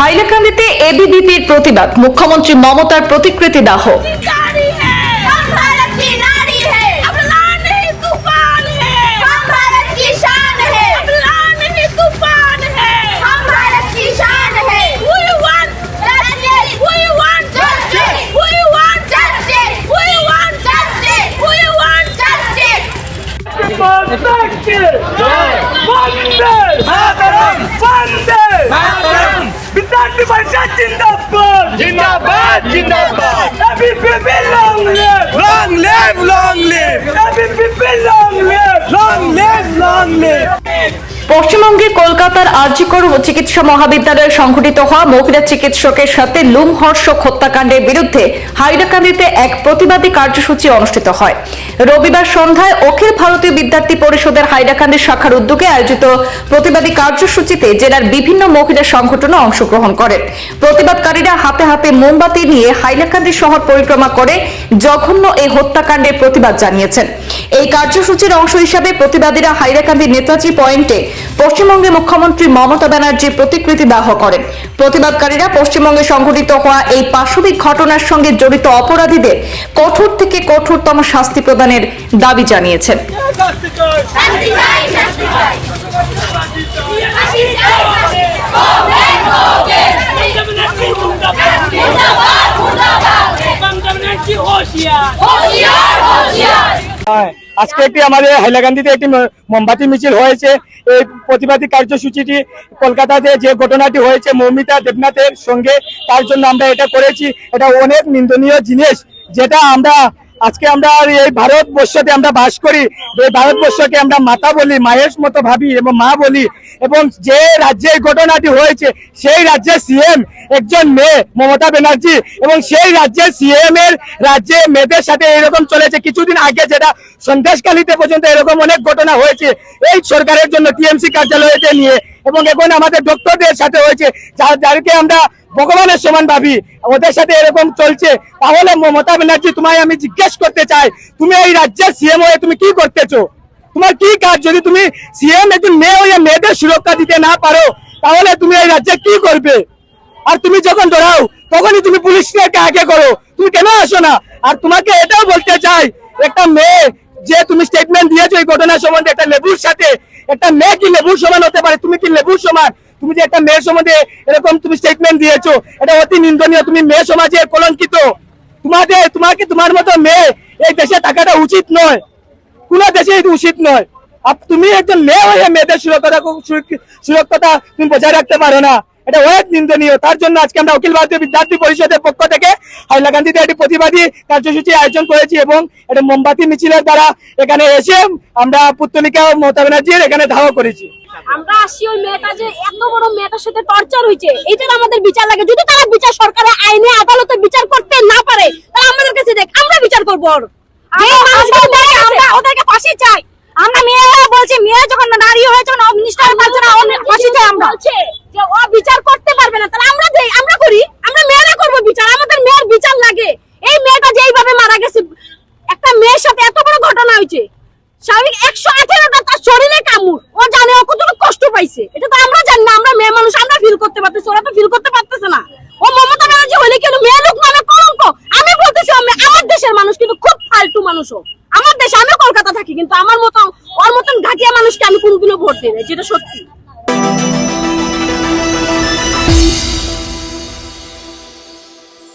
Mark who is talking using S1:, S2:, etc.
S1: হাইলাকান্দিতে এবিভিপির প্রতিবাদ মুখ্যমন্ত্রী মমতার প্রতিকৃতি দাহ
S2: Funded! Funded! Funded!
S3: Zindabad! Zindabad! Zindabad!
S4: Happy people
S3: long live! Long
S4: live! Long live! Happy
S3: people long live!
S4: Long live! Long live!
S1: পশ্চিমবঙ্গে কলকাতার আরজিকর চিকিৎসা মহাবিদ্যালয়ে সংঘটিত হওয়া মহিলা চিকিৎসকের সাথে লুমহর্ষক হত্যাকাণ্ডের বিরুদ্ধে হাইলাকান্দিতে এক প্রতিবাদী কার্যসূচি অনুষ্ঠিত হয়। রবিবার সন্ধ্যায় অখিল ভারতীয় বিদ্যার্থী পরিষদের হাইলাকান্দি শাখার উদ্যোগে আয়োজিত প্রতিবাদী কার্যসূচিতে জেলার বিভিন্ন মহিলা সংগঠনও অংশগ্রহণ করেন। প্রতিবাদকারীরা হাতে হাতে মোমবাতি নিয়ে হাইলাকান্দি শহর পরিক্রমা করে জঘন্য এই হত্যাকাণ্ডের প্রতিবাদ জানিয়েছেন। এই কার্যসূচির অংশ হিসাবে প্রতিবাদীরা হাইরাকান্দি নেতাজি পয়েন্টে পশ্চিমবঙ্গের মুখ্যমন্ত্রী মমতা ব্যানার্জির প্রতিকৃতি দাহ করেন। প্রতিবাদকারীরা পশ্চিমবঙ্গে সংঘটিত হওয়া এই পাশবিক ঘটনার সঙ্গে জড়িত অপরাধীদের কঠোর থেকে কঠোরতম শাস্তি প্রদানের দাবি জানিয়েছেন।
S3: আজকে একটি আমাদের হাইলাকান্দিতে একটি মোমবাতি মিছিল হয়েছে। এই প্রতিবাদী কার্যসূচিটি কলকাতাতে যে ঘটনাটি হয়েছে, মৌমিতা দেবনাথের সঙ্গে, তার জন্য আমরা এটা করেছি। এটা অনেক নিন্দনীয় জিনিস, যেটা আমরা আজকে আমরা এই ভারতবর্ষতে আমরা বাস করি। এই ভারতবর্ষকে আমরা মাতা বলি, মায়ের মতো ভাবি এবং মা বলি। এবং যে রাজ্যে ঘটনাটি হয়েছে, সেই রাজ্যের সিএম একজন মেয়ে, মমতা ব্যানার্জি। এবং সেই রাজ্যের সিএম এর রাজ্যে মেয়েদের সাথে এরকম চলেছে। কিছুদিন আগে যেটা সন্দেশকালীতে পর্যন্ত এরকম অনেক ঘটনা হয়েছে, এই সরকারের জন্য টিএমসি কার্যালয়তে নিয়ে। এবং এখন আমাদের ডক্টরদের সাথে হয়েছে যাদেরকে আমরা ভগবানের সমান ভাবি, ওদের সাথে এরকম চলছে, তাহলে মমতা ব্যানার্জি তোমায় আমি জিজ্ঞেস করতে চাই, তুমি এই রাজ্যের সিএম হয়ে তুমি কি করতেছো? তোমার কি কাজ? যদি তুমি সিএম একজন মেয়ে হয়ে মেয়েদের সুরক্ষা দিতে না পারো, তাহলে তুমি এই রাজ্যে কি করবে? আর তুমি যখন ধরাও তখনই তুমি পুলিশকে আগে করো। তুমি কেন আসো না? আর তোমাকে এটাও বলতে চাই, একটা মেয়ে, যে তুমি স্টেটমেন্ট দিয়েছ এই ঘটনা সম্বন্ধে, একটা লেবুর সাথে, একটা মেয়ে কি লেবুর সমান হতে পারে? তুমি কি লেবুর সমান? তুমি যে একটা মেয়ের সম্বন্ধে এরকম তুমি স্টেটমেন্ট দিয়েছ, এটা অতি নিন্দনীয়। তুমি মেয়ে সমাজে কলঙ্কিত। তোমাদের, তোমাকে তোমার মতো মেয়ে এই দেশে থাকাটা উচিত নয়। কোন দেশে উচিত নয়। তুমি একজন মেয়ে হয়ে মেয়েদের সুরক্ষতা, সুরক্ষি- সুরক্ষতা তুমি বজায় রাখতে পারো না। এটা অনেক নিন্দনীয়। তার জন্য আজকে আমরা অখিল ভারতীয় বিদ্যার্থী পরিষদের পক্ষ থেকে হাইলাকান্দিতে একটি প্রতিবাদী কার্যসূচি আয়োজন করেছি এবং এটা মোমবাতি মিছিলের দ্বারা এখানে এসে আমরা পুত্তলিকা মমতা ব্যানার্জির এখানে ধাওয়া করেছি।
S5: আমরা আসি ওই মেয়েটা যে এত বড় মেয়েটার সাথে টর্চার হয়েছে। এটার আমাদের বিচার লাগে। যদি তারা বিচার সরকারের আইনে আদালতে বিচার করতে না পারে তাহলে আমাদের কাছে দেখ আমরা বিচার করব ওর। ওদেরকে ফাঁসি চাই। আমরা মেয়েরা বলছি মেয়ে যখন নারী হয়েছে যখন নিষ্ঠার পারছে না ওর ফাঁসি চাই আমরা বলছে যে ও বিচার করতে মানুষও আমার দেশে আমি কলকাতা থাকি, কিন্তু আমার মতো ওর মতন ঘাটিয়া মানুষকে আমি কোনোদিনও ভোট দিই যেটা সত্যি।